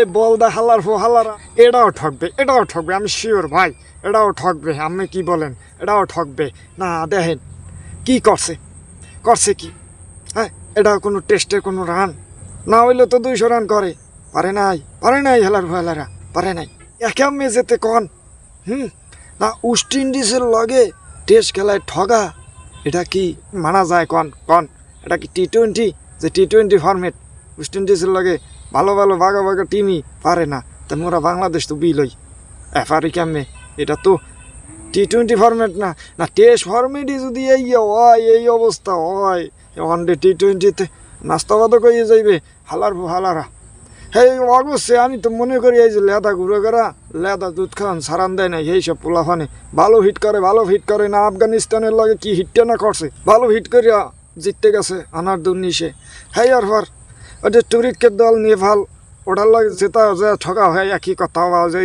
এই বলদা হালার ফো হালারা, এটাও ঠকবে এটাও ঠকবে, আমি শিওর ভাই, এটাও ঠকবে, আপনি কি বলেন, এটাও ঠকবে। না, দেখেন, কি করছে? করছে কি? হ্যাঁ এটা কোনো টেস্টে কোনো রান না হইলে তো দুইশো রান করে। পারে নাই পারে নাই হেলার হেলারা, পারে নাই। একে আমি যেতে কন? হুম, না ওয়েস্ট ইন্ডিজের লগে টেস্ট খেলায় ঠগা, এটা কি মানা যায় কন? কন? এটা কি টি টোয়েন্টি যে টি টোয়েন্টি ফরম্যাট ওয়েস্ট ইন্ডিজের লগে ভালো ভালো বাগা বাগা টিমই পারে না। তা মোরা বাংলাদেশ তো বিলই এফারি কেমনে? এটা তো টি টোয়েন্টি ফরম্যাট না। না টেস্ট ফরম্যাটই যদি এই হয়, এই অবস্থা হয় ওয়ান ডে টি টোয়েন্টিতে নাস্তাবাদও করিয়ে যাইবে, হালার হালারা। এই অবশ্যই আমি তো মনে করি এই যে লেদা ঘুরে করা, লেদা দুধ খান, সারান দেয় না এই সব পোলাফানে। ভালো হিট করে, ভালো হিট করে না, আফগানিস্তানের লাগে কি হিটটা না করছে? ভালো হিট করিয়া জিততে গেছে আনার দুর্নিশে হ্যাঁ আর ওই যে টুরিকের দল নেপাল ওটার লাগে যেটা যে ঠকা হয়, একই কথা যে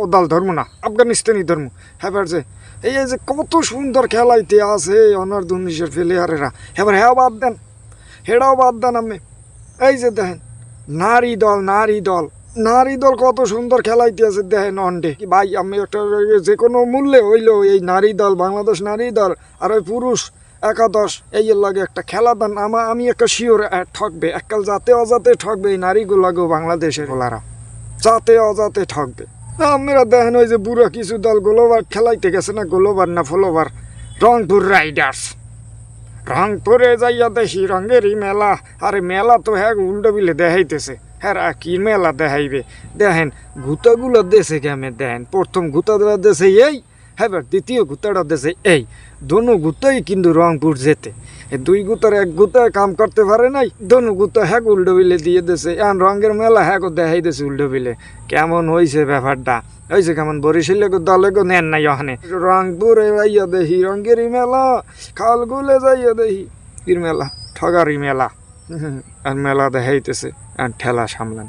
ও দল ধর্ম না আফগানিস্তানি ধর্ম। হ্যাঁ যে, এই যে কত সুন্দর খেলাইতে আছে অনার দুর্নিশের প্লেয়ারেরা এবার হ্যাঁ বাদ দেন হেটাও বাদ দেন আমি এই যে দেখেন, নারী দল নারী দল। নারী দল কত সুন্দর খেলাইতে আছে দেখেন অন্ডে। ভাই, আমি একটা যে কোনো মূল্যে হইল এই নারী দল, বাংলাদেশ নারী দল, আর ওই পুরুষ একাদশ, এই লাগে একটা খেলা দান আমা আমি একটা শিওর ঠকবে। এককাল যাতে অজাতে ঠকবে এই নারীগুলাকেও বাংলাদেশের বলারা যাতে অজাতে ঠকবে। আমরা দেখেন ওই যে বুড়ো কিছু দল গোলোবার খেলাইতে গেছে না, গোলোবার না ফলোবার? রংপুর রাইডার্স। রংপুরে যাইয়া দেখি রঙেরই মেলা। আরে মেলা তো হ্যাঁ উল্টো বিলে দেখাইতেছে। হ্যাঁ কি মেলা দেখাইবে? দেখেন, গুতাগুলো দেশে কেমন দেখেন? প্রথম গুতাগুলো দেশে এই এবার দ্বিতীয় গুতাটা দেশে এই। দোনো গুতাই কিন্তু রংপুর যেতে। দুই গুতার এক গুতায় কাম করতে পারে নাই, দোনো গুতা হ্যাঁ উল্টো বিলে দিয়ে দেছে এখন রঙের মেলা হ্যাঁ দেখাই দেছে উল্টো বিলে। কেমন হয়েছে ব্যাপারটা? হয়েছে কেমন? বরিশালে দলে গো নেন নাই ওখানে। রংপুরে যাইয়া দেখি রঙেরই মেলা। খালগুলে যাইয়া দেখি, ইর মেলা, ঠগারি মেলা। আর মেলা দেখাইতেছে, আর ঠেলা সামলান।